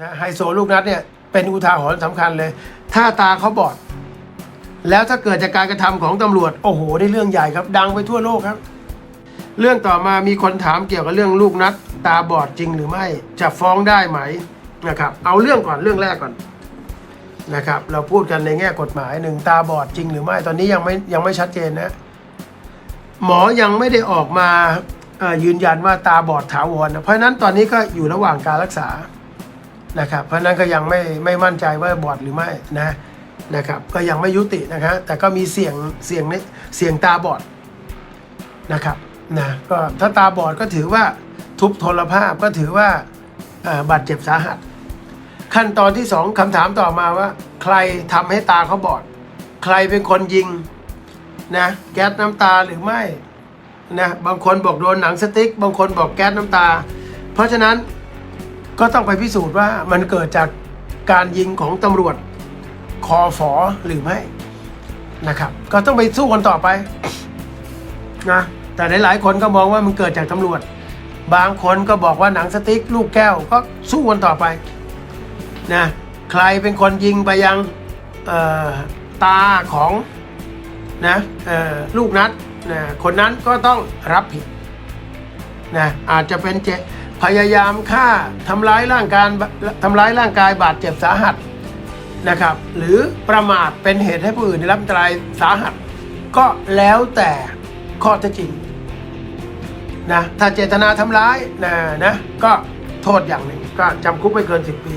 นะไฮโซลูกนัดเนี่ยเป็นอุทาหรณ์สำคัญเลย ถ้าตาเขาบอด แล้วถ้าเกิดจากการกระทำของตำรวจ โอ้โห ได้เรื่องใหญ่ครับ ดังไปทั่วโลกครับ เรื่องต่อมามีคนถามเกี่ยวกับเรื่องลูกนัด ตาบอดจริงหรือไม่จะฟ้องได้ไหมนะครับ เอาเรื่องก่อนเรื่องแรกก่อนนะครับ เราพูดกันในแง่กฎหมายหนึ่งตาบอดจริงหรือไม่ตอนนี้ยังไม่ยังไม่ชัดเจนนะหมอยังไม่ได้ออกมายืนยันว่าตาบอดถาวรนะเพราะนั้นตอนนี้ก็อยู่ระหว่างการรักษา นะครับเพราะนั้นก็ยังไม่ไม่มั่นใจว่าบอดหรือไม่นะนะครับก็ยังไม่ยุตินะครับแต่ก็มีเสียงเสียงในเสียงตาบอดนะครับนะก็ถ้าตาบอดก็ถือว่าทุพพลภาพก็ถือว่าบาดเจ็บสาหัส ขั้นตอนที่สองคำถามต่อมาว่า ใครทำให้ตาเขาบอด ใครเป็นคนยิงนะแก๊สน้ำตาหรือไม่นะบางคนบอกโดนหนังสติ๊ก บางคนบอกแก๊สน้ำตา เพราะฉะนั้น ก็ต้องไปพิสูจน์ว่ามันเกิดจากการยิงของตำรวจคอฝอหรือไม่นะครับ ก็ต้องไปสู้กันต่อไปนะแต่หลายๆคนก็มองว่ามันเกิดจากตำรวจ บางคนก็บอกว่าหนังสติ๊กลูกแก้วก็สู้กันต่อไปนะใครเป็นคนยิงไปยังตาของนะลูกนัดนะคนนั้นก็ต้องรับผิดนะอาจจะเป็นเจ พยายามฆ่าทำร้ายร่างกายทำร้ายร่างกายบาดเจ็บสาหัสนะครับ หรือประมาทเป็นเหตุให้ผู้อื่นได้รับอันตรายสาหัส ก็แล้วแต่ข้อเท็จจริงนะถ้าเจตนาทำร้ายนะนะก็โทษอย่างหนึ่งก็จำคุกไม่เกิน 10 ปี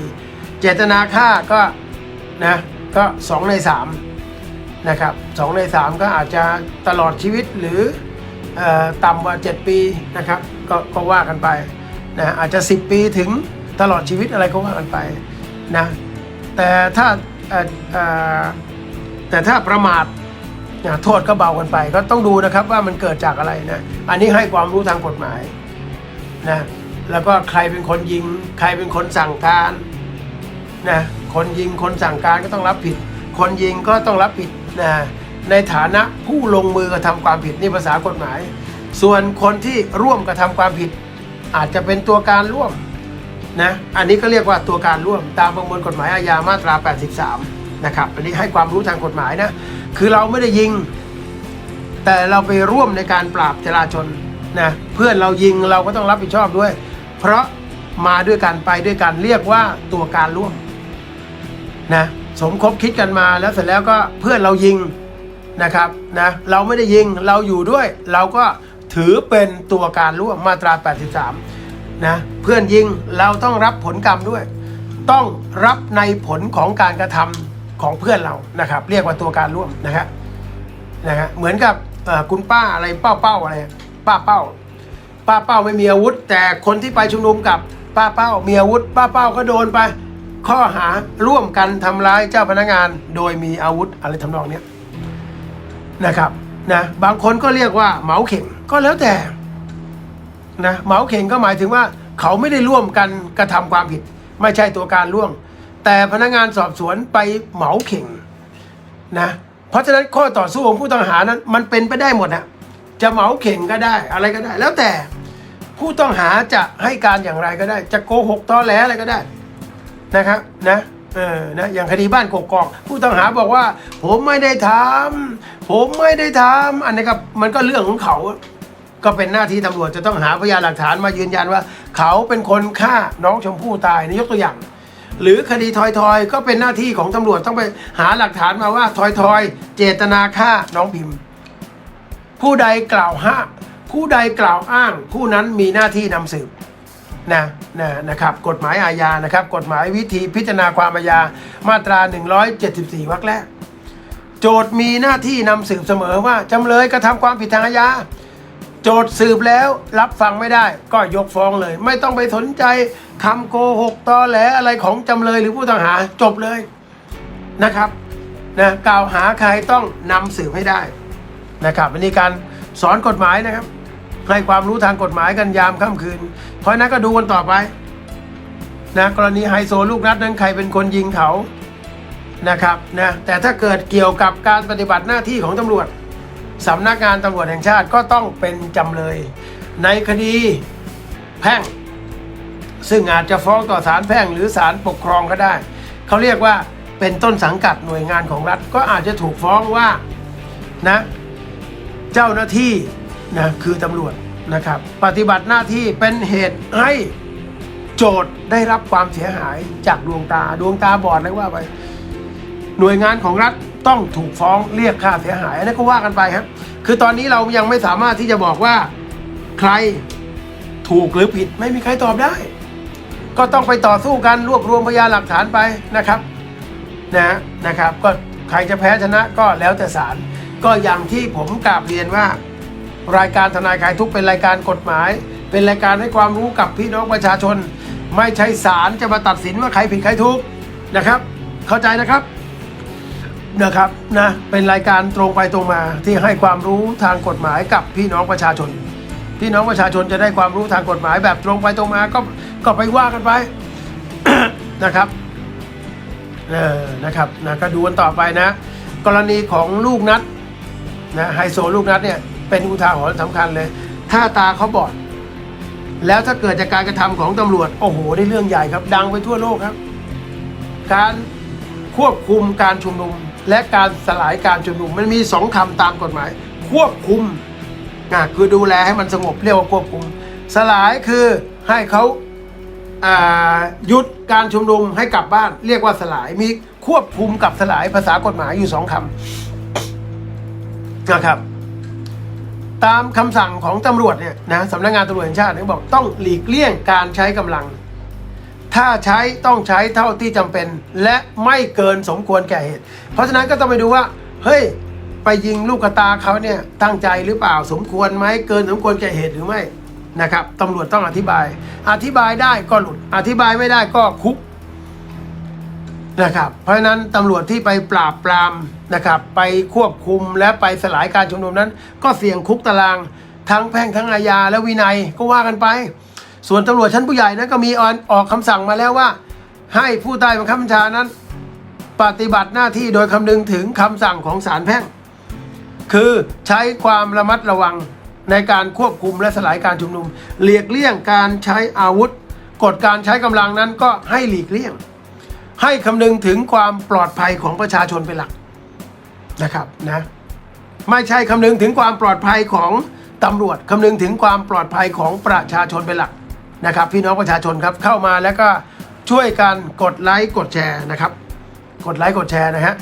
เจตนาฆ่าก็นะก็ 2 ใน 3 นะครับสองในสามก็อาจจะตลอดชีวิตหรือออต่ำกว่า 7 ปีนะครับกก็ว่ากันไป นะอาจจะ 10 ปีถึงตลอดชีวิตอะไรก็ว่ากันไปนะแต่ถ้าแต่ถ้าประมาทนะโทษก็เบากันไป ก็ต้องดูนะครับว่ามันเกิดจากอะไรนะอันนี้ให้ความรู้ทางกฎหมายนะแล้วก็ใครเป็นคนยิง ใครเป็นคนสั่งการนะคนยิงคนสั่งการก็ต้องรับผิด คนยิงก็ต้องรับผิดนะในฐานะผู้ลงมือกระทำความผิดนี่ภาษากฎหมาย ส่วนคนที่ร่วมกระทำความผิด อาจจะเป็นตัวการร่วมนะอันนี้ก็เรียกว่าตัวการร่วมตามประมวลกฎหมายอาญามาตรา 83 นะครับอันนี้ให้ความรู้ทางกฎหมายนะคือเราไม่ได้ยิง แต่เราไปร่วมในการปราบจราชนนะเพื่อนเรายิงเราก็ต้องรับผิดชอบด้วย เพราะมาด้วยกันไปด้วยกันเรียกว่าตัวการร่วมนะสมคบคิดกันมาแล้วเสร็จแล้วก็เพื่อนเรายิงนะครับนะเราไม่ได้ยิงเราอยู่ด้วยเราก็ ถือเป็นตัวการร่วมมาตรา 83 นะ เพื่อนยิงเราต้องรับผลกรรมด้วย ต้องรับในผลของการกระทำของเพื่อนเรานะครับ เรียกว่าตัวการร่วมนะครับนะฮะเหมือนกับคุณป้าอะไรเป้าเป้าอะไรป้าเป้า ป้าเป้าไม่มีอาวุธ แต่คนที่ไปชุมนุมกับป้าเป้ามีอาวุธ ป้าเป้าก็โดนไป ข้อหาร่วมกันทำร้ายเจ้าพนักงาน โดยมีอาวุธอะไรทำนองเนี้ยนะครับนะบางคนก็เรียกว่าเหมาเข่ง ก็แล้วแต่นะเหมาเข่งก็หมายถึงว่า เขาไม่ได้ร่วมกันกระทำความผิด ไม่ใช่ตัวการร่วมแต่พนักงานสอบสวนไปเหมาเข่งนะเพราะฉะนั้นข้อต่อสู้ของผู้ต้องหานั้น มันเป็นไปได้หมดอะจะเหมาเข่งก็ได้อะไรก็ได้ แล้วแต่ผู้ต้องหาจะให้การอย่างไรก็ได้ จะโกหกตอแหลอะไรก็ได้นะครับนะเออนะอย่างคดีบ้านกกอกผู้ต้องหาบอกว่า ผมไม่ได้ทำผมไม่ได้ทำอันนี้ก็มันก็เรื่องของเขา ก็เป็นหน้าที่ตำรวจจะต้องหาพยานหลักฐานมายืนยันว่า เขาเป็นคนฆ่าน้องชมพู่ตายนี่ยกตัวอย่าง หรือคดีทอยทอยก็เป็นหน้าที่ของตำรวจต้องไปหาหลักฐานมาว่าทอยทอยเจตนาฆ่าน้องพิมพ์ ผู้ใดกล่าวห้าผู้ใดกล่าวอ้าง ผู้นั้นมีหน้าที่นำสืบนะนะนะครับกฎหมายอาญานะครับ กฎหมายวิธีพิจารณาความอาญามาตรา 174วรรคแรก โจทย์มีหน้าที่นำสืบเสมอว่าจำเลยกระทำความผิดทางอาญา โจทย์สืบแล้วรับฟังไม่ได้ ก็ยกฟ้องเลย ไม่ต้องไปสนใจคำโกหกตอแหลอะไรของจำเลยหรือผู้ต้องหาจบเลยนะครับนะกล่าวหาใครต้องนำสืบให้ได้นะครับอันนี้การสอนกฎหมายนะครับให้ความรู้ทางกฎหมายกันยามค่ำคืน เพราะฉะนั้นก็ดูกันต่อไปนะกรณีไฮโซลูกนัดนั้นใครเป็นคนยิงเขานะครับนะแต่ถ้าเกิดเกี่ยวกับการปฏิบัติหน้าที่ของตำรวจ สำนักงานตำรวจแห่งชาติก็ต้องเป็นจำเลย ในคดีแพ่ง ซึ่งอาจจะฟ้องต่อศาลแพ่งหรือศาลปกครองก็ได้ เขาเรียกว่าเป็นต้นสังกัดหน่วยงานของรัฐก็อาจจะถูกฟ้องว่านะเจ้าหน้าที่นะคือตำรวจนะครับ ปฏิบัติหน้าที่เป็นเหตุให้โจทย์ได้รับความเสียหายจากดวงตาดวงตาบอดเลยว่าไปหน่วยงานของรัฐ ต้องถูกฟ้องเรียกค่าเสียหายอันนั้ก็ว่ากันไปครับ คือตอนนี้เรายังไม่สามารถที่จะบอกว่าใครถูกหรือผิดไม่มีใครตอบได้ ก็ต้องไปต่อสู้กันรวบรวมพยานหลักฐานไปนะครับนะนะครับ ก็ใครจะแพ้ชนะก็แล้วแต่ศาลก็อย่างที่ผมกราบเรียนว่า รายการทนายคลายทุกเป็นรายการกฎหมาย เป็นรายการให้ความรู้กับพี่น้องประชาชน ไม่ใช่ศาลจะมาตัดสินว่าใครผิดใครถูกนะครับ เข้าใจนะครับ นะครับนะเป็นรายการตรงไปตรงมาที่ให้ความรู้ทางกฎหมายกับพี่น้องประชาชน พี่น้องประชาชนจะได้ความรู้ทางกฎหมายแบบตรงไปตรงมาก็ก็ไปว่ากันไปนะครับเออนะครับนะก็ดูกันต่อไปนะ กรณีของลูกนัดนะไฮโซลูกนัดเนี่ยเป็นอุทาหรณ์สำคัญเลย ถ้าตาเขาบอด แล้วถ้าเกิดจากการกระทำของตำรวจ โอ้โหได้เรื่องใหญ่ครับ ดังไปทั่วโลกครับ การควบคุมการชุมนุม และการสลายการชุมนุมมันมีสองคำตามกฎหมาย ควบคุมอะคือดูแลให้มันสงบเรียกว่าควบคุม สลายคือให้เขาหยุดการชุมนุมให้กลับบ้าน เรียกว่าสลายมีควบคุมกับสลายภาษากฎหมายอยู่สองคำนะครับ ตามคำสั่งของตำรวจเนี่ยนะสำนักงานตำรวจแห่งชาติเนี่ยบอกต้องหลีกเลี่ยงการใช้กำลัง ถ้าใช้ต้องใช้เท่าที่จำเป็น และไม่เกินสมควรแก่เหตุ เพราะฉะนั้นก็ต้องไปดูว่า เฮ้ย ไปยิงลูกตาเขาเนี่ยตั้งใจหรือเปล่าสมควรไหมเกินสมควรแก่เหตุหรือไม่นะครับตำรวจต้องอธิบาย อธิบายได้ก็หลุด อธิบายไม่ได้ก็คุกนะครับ เพราะฉะนั้นตำรวจที่ไปปราบปรามนะครับ ไปควบคุมและไปสลายการชุมนุมนั้น ก็เสี่ยงคุกตาราง ทั้งแพ่งทั้งอาญาและวินัยก็ว่ากันไป ส่วนตำรวจชั้นผู้ใหญ่นั้นก็มีออนออกคำสั่งมาแล้วว่า ให้ผู้ใต้บังคับบัญชานั้น ปฏิบัติหน้าที่โดยคำนึงถึงคำสั่งของศาลแพ่ง คือใช้ความระมัดระวังในการควบคุมและสลายการชุมนุมหลีกเลี่ยงการใช้อาวุธ กฎการใช้กำลังนั้นก็ให้หลีกเลี่ยง ให้คำนึงถึงความปลอดภัยของประชาชนเป็นหลักนะครับนะไม่ใช่คำนึงถึงความปลอดภัยของตำรวจคำนึงถึงความปลอดภัยของประชาชนเป็นหลัก นะครับ พี่น้องประชาชนครับเข้ามาแล้วก็ช่วยกันกดไลค์กดแชร์นะครับ กดไลค์กดแชร์นะฮะ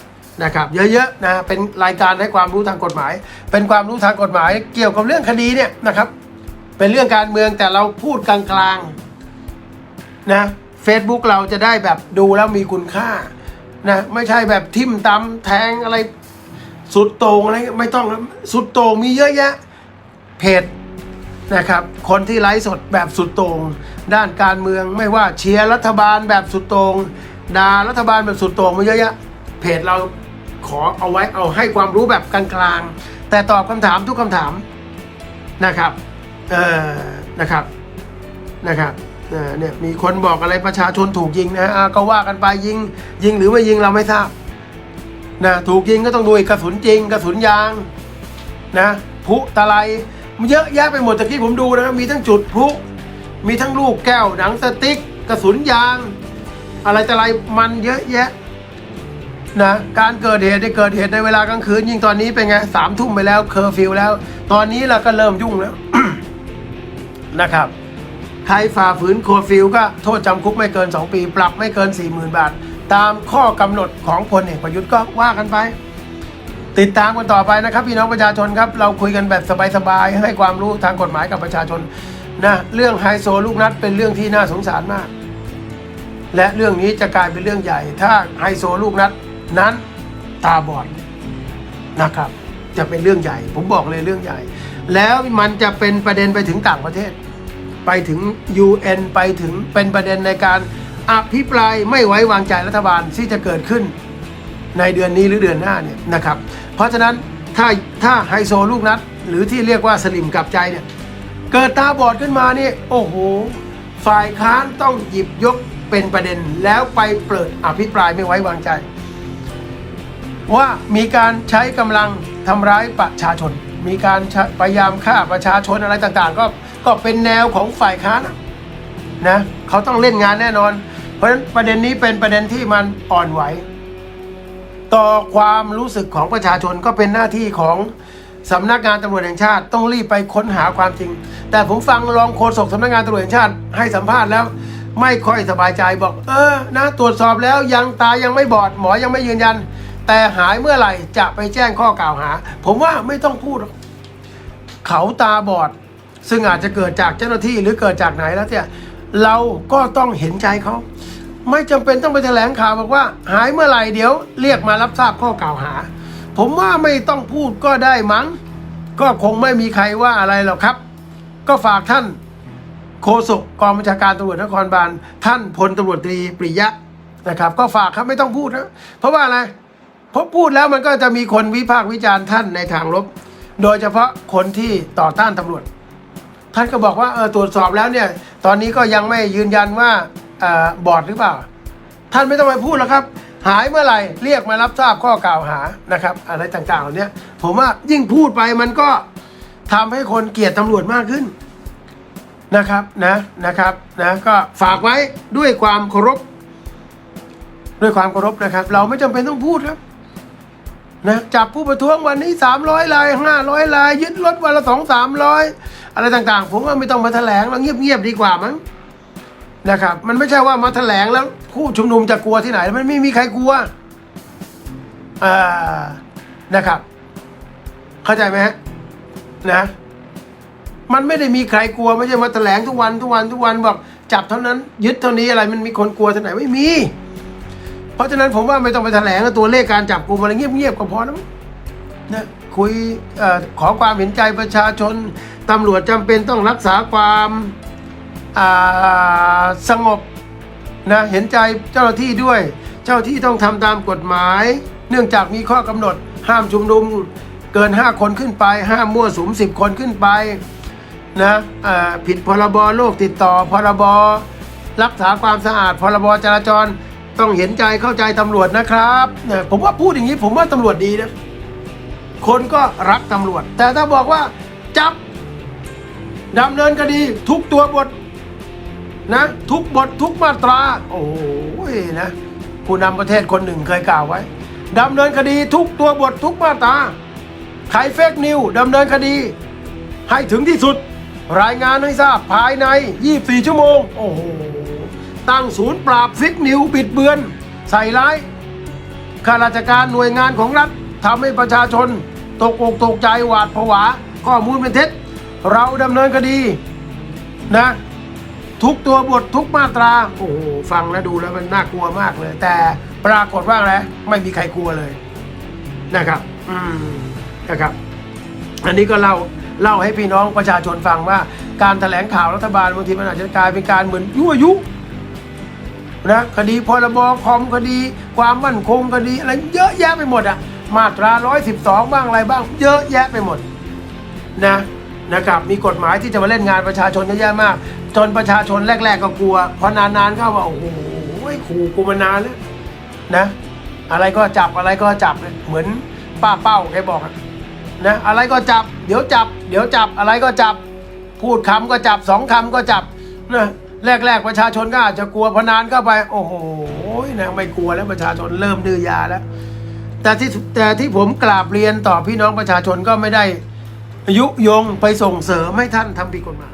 นะครับเยอะๆนะเป็นรายการให้ความรู้ทางกฎหมาย เป็นความรู้ทางกฎหมาย เกี่ยวกับเรื่องคดีเนี่ยนะครับ เป็นเรื่องการเมืองแต่เราพูดกลางๆนะ Facebook เราจะได้แบบดูแล้วมีคุณค่านะไม่ใช่แบบทิมตำแทงอะไรสุดโต่งอะไรไม่ต้องนะสุดโต่งมีเยอะแยะเพจ นะครับคนที่ไลฟ์สดแบบสุดโต่งด้านการเมืองไม่ว่าเชียร์รัฐบาลแบบสุดโต่งด่ารัฐบาลแบบสุดโต่งมาเยอะแยะเพจเราขอเอาไว้เอาให้ความรู้แบบกลางๆ แต่ตอบคำถามทุกคำถามนะครับเออนะครับนะครับเนี่ยมีคนบอกอะไรประชาชนถูกยิงนะอะก็ว่ากันไปยิง ยิงหรือไม่ยิงเราไม่ทราบนะถูกยิงก็ต้องดูกระสุนจริงกระสุนยางนะพุตะไลมัน เยอะแยะไปหมดตะกี้ผมดูนะมีทั้งจุดพลุมีทั้งลูกแก้วหนังสติ๊กกระสุนยาง อะไรแต่อะไลมันเยอะแยะนะการเกิดเหตุได้เกิดเหตุในเวลากลางคืน ยิ่งตอนนี้เป็นไงสามทุ่มไปแล้วเคอร์ฟิวแล้ว ตอนนี้เราก็เริ่มยุ่งแล้วนะครับ ใครฝ่าฝืนโคดฟิลก็โทษจำคุกไม่เกิน 2 ปี ปรับไม่เกิน 40,000 บาท ตามข้อกำหนดของพลเอกประยุทธ์ก็ว่ากันไป ติดตามกันต่อไปนะครับ พี่น้องประชาชนครับ เราคุยกันแบบสบายๆให้ความรู้ทางกฎหมายกับประชาชนนะเรื่องไฮโซลูกนัดเป็นเรื่องที่น่าสงสารมาก และเรื่องนี้จะกลายเป็นเรื่องใหญ่ ถ้าไฮโซลูกนัดนั้นตาบอดนะครับ จะเป็นเรื่องใหญ่ ผมบอกเลยเรื่องใหญ่ แล้วมันจะเป็นประเด็นไปถึงต่างประเทศ ไปถึง UN ไปถึงเป็นประเด็นในการอภิปรายไม่ไว้วางใจรัฐบาลที่จะเกิดขึ้น ในเดือนนี้หรือเดือนหน้าเนี่ยนะครับ เพราะฉะนั้นถ้าถ้าไฮโซลูกนัด หรือที่เรียกว่าสลิมกลับใจเนี่ยเกิดตาบอดขึ้นมานี่โอ้โห ฝ่ายค้านต้องหยิบยกเป็นประเด็นแล้วไปเปิดอภิปรายไม่ไว้วางใจ ว่ามีการใช้กำลังทำร้ายประชาชน มีการพยายามฆ่าประชาชนอะไรต่างๆ ก็ก็เป็นแนวของฝ่ายค้านนะเขาต้องเล่นงานแน่นอน เพราะฉะนั้นประเด็นนี้เป็นประเด็นที่มันอ่อนไหว ต่อความรู้สึกของประชาชนก็เป็นหน้าที่ของสำนักงานตำรวจแห่งชาติต้องรีบไปค้นหาความจริง แต่ผมฟังรองโฆษกสำนักงานตำรวจแห่งชาติให้สัมภาษณ์แล้ว ไม่ค่อยสบายใจบอก เออนะตรวจสอบแล้วยังตายังไม่บอดหมอยังไม่ยืนยัน แต่หายเมื่อไหร่จะไปแจ้งข้อกล่าวหา ผมว่าไม่ต้องพูด เขาตาบอด ซึ่งอาจจะเกิดจากเจ้าหน้าที่หรือเกิดจากไหนแล้วเนี่ยเราก็ต้องเห็นใจเขา ไม่จำเป็นต้องไปแถลงข่าวบอกว่า หายเมื่อไหร่เดี๋ยว เรียกมารับทราบข้อกล่าวหา ผมว่าไม่ต้องพูดก็ได้มั้ง ก็คงไม่มีใครว่าอะไรหรอกครับ ก็ฝากท่านโฆษกกองบัญชาการตำรวจนครบาลท่านพลตำรวจตรีปริยะนะครับ ก็ฝากครับไม่ต้องพูดนะเพราะว่าอะไรพราะพูดแล้วมันก็จะมีคนวิพากษ์วิจารณ์ท่านในทางลบ โดยเฉพาะคนที่ต่อต้านตำรวจ ท่านก็บอกว่าเออตรวจสอบแล้วเนี่ย ตอนนี้ก็ยังไม่ยืนยันว่า เออบอดหรือเปล่า ท่านไม่ต้องไปพูดแล้วครับ หายเมื่อไหร่เรียกมารับทราบข้อกล่าวหานะครับ อะไรต่างๆเหล่านี้ผมว่ายิ่งพูดไปมันก็ทำให้คนเกลียดตำรวจมากขึ้นนะครับนะนะครับนะก็ฝากไว้ด้วยความเคารพด้วยความเคารพนะครับ เราไม่จำเป็นต้องพูดครับนะจับผู้ประท้วงวันนี้ 300ราย500รายยึดรถวันละสองสามร้อยอะไรต่างๆ ผมว่าไม่ต้องมาแถลงเราเงียบๆดีกว่ามั้ง นะครับ มันไม่ใช่ว่ามาแถลงแล้วผู้ชุมนุมจะกลัวที่ไหน มันไม่มีใครกลัวนะครับ เข้าใจไหมฮะนะ มันไม่ได้มีใครกลัวไม่ใช่มาแถลงทุกวันทุกวันทุกวันบอกจับเท่านั้น ยึดเท่านี้อะไรมันมีคนกลัวที่ไหนไม่มี เพราะฉะนั้นผมว่าไม่ต้องไปแถลงตัวเลขการจับกลุ่มอะไรเงียบๆก็พอนะนะคุยอขอความเห็นใจประชาชนตำรวจจำเป็นต้องรักษาความ สงบนะเห็นใจเจ้าหน้าที่ด้วย เจ้าที่ต้องทำตามกฎหมาย เนื่องจากมีข้อกำหนด ห้ามชุมนุมเกิน 5 คนขึ้นไป ห้ามมั่วสุม 10 คนขึ้นไปนะผิดพรบโรคติดต่อพรบรักษาความสะอาด พรบจราจรต้องเห็นใจเข้าใจตำรวจนะครับนี่ยผมว่าพูดอย่างนี้ผมว่าตำรวจดีนะคนก็รักตำรวจ แต่ถ้าบอกว่าจับดำเนินคดีทุกตัวบท นะ ทุกบททุกมาตรา โอ้ยนะ ผู้นำประเทศคนหนึ่งเคยกล่าวไว้ดำเนินคดีทุกตัวบททุกมาตราใครเฟกนิวดำเนินคดี ให้ถึงที่สุด รายงานให้ทราบภายใน 24 ชั่วโมง โอ้โห ตั้งศูนย์ปราบฟิกนิวบิดเบือน ใส่ร้ายข้าราชการหน่วยงานของรัฐทำให้ประชาชน ตกอกตกใจหวาดผวา ข้อมูลเป็นเท็จ เราดำเนินคดีนะ ทุกตัวบททุกมาตรา โอ้โหฟังแล้วดูแล้วมันน่ากลัวมากเลย แต่ปรากฏว่าอะไรไม่มีใครกลัวเลยนะครับ อืมนะครับ อันนี้ก็เล่าเล่าให้พี่น้องประชาชนฟังว่า การแถลงข่าวรัฐบาลบางทีมันอาจจะกลายเป็นการเหมือนยั่วยุนะคดีพรบคอมคดี ความมั่นคงคดีอะไรเยอะแยะไปหมดอะมาตรา 112 บ้างอะไรบ้าง เยอะแยะไปหมดนะนะครับมีกฎหมายที่จะมาเล่นงานประชาชนเยอะแยะมาก จนประชาชนแรก ๆ ก็กลัว พอนานๆเข้าว่าโอ้โหขู่กูมานานแล้วนะ อะไรก็จับอะไรก็จับเหมือนป้าเป้าแกบอกนะอะไรก็จับ เดี๋ยวจับ เดี๋ยวจับอะไรก็จับ พูดคำก็จับสองคำก็จับนะแรก ๆ ประชาชนก็อาจจะกลัวพอนานเข้าไป โอ้โหนะไม่กลัวแล้วประชาชนเริ่มดื้อยาแล้ว แต่ที่แต่ที่ผมกราบเรียนต่อพี่น้องประชาชนก็ไม่ได้ยุยงไปส่งเสริมให้ท่านทำผิดกฎหมาย